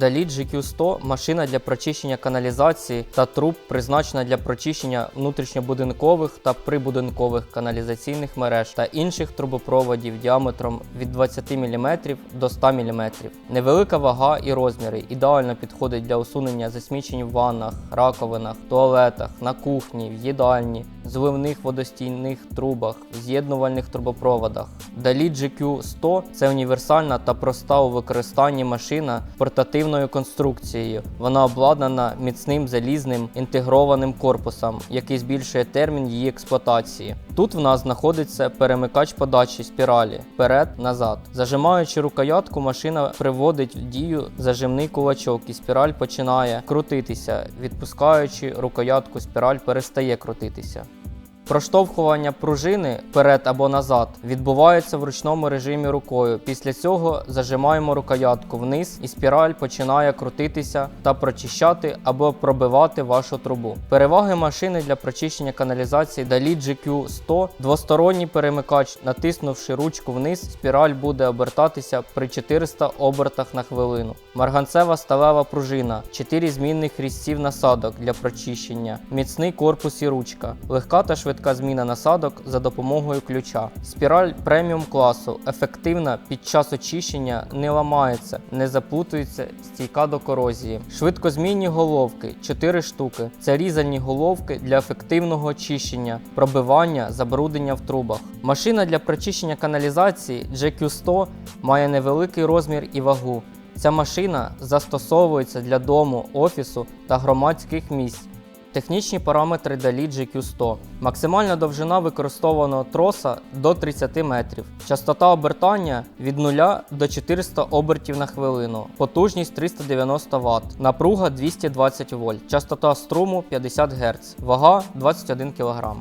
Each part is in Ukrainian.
Далі GQ100 машина для прочищення каналізації та труб, призначена для прочищення внутрішньобудинкових та прибудинкових каналізаційних мереж та інших трубопроводів діаметром від 20 мм до 100 мм. Невелика вага і розміри ідеально підходить для усунення засмічень в ваннах, раковинах, туалетах, на кухні, в їдальні, зливних водостійних трубах, з'єднувальних трубопроводах. Далі GQ100 це універсальна та проста у використанні машина портативною конструкцією. Вона обладнана міцним залізним інтегрованим корпусом, який збільшує термін її експлуатації. Тут в нас знаходиться перемикач подачі спіралі вперед-назад. Зажимаючи рукоятку, машина приводить в дію зажимний кулачок, і спіраль починає крутитися. Відпускаючи рукоятку, спіраль перестає крутитися. Проштовхування пружини вперед або назад відбувається в ручному режимі рукою. Після цього зажимаємо рукоятку вниз, і спіраль починає крутитися та прочищати або пробивати вашу трубу. Переваги машини для прочищення каналізації далі GQ100 двосторонній перемикач. Натиснувши ручку вниз, спіраль буде обертатися при 400 обертах на хвилину. Марганцева сталева пружина, 4 змінних різців насадок для прочищення, міцний корпус і ручка, легка та швидка зміна насадок за допомогою ключа. Спіраль преміум класу, ефективна під час очищення, не ламається, не заплутується, стійка до корозії. Швидкозмінні головки 4 штуки. Це різальні головки для ефективного очищення, пробивання, забруднення в трубах. Машина для прочищення каналізації GQ100 має невеликий розмір і вагу. Ця машина застосовується для дому, офісу та громадських місць. Технічні параметри далі GQ100. Максимальна довжина використованого троса до 30 метрів. Частота обертання від 0 до 400 обертів на хвилину. Потужність 390 Вт. Напруга 220 вольт. Частота струму 50 Гц. Вага 21 кг.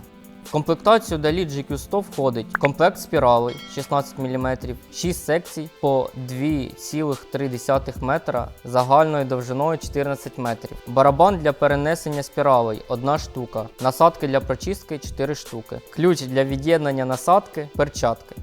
В комплектацію далі GQ100 входить комплект спіралей 16 мм, 6 секцій по 2,3 метра загальною довжиною 14 метрів. Барабан для перенесення спіралей 1 штука. Насадки для прочистки 4 штуки. Ключ для від'єднання насадки перчатки.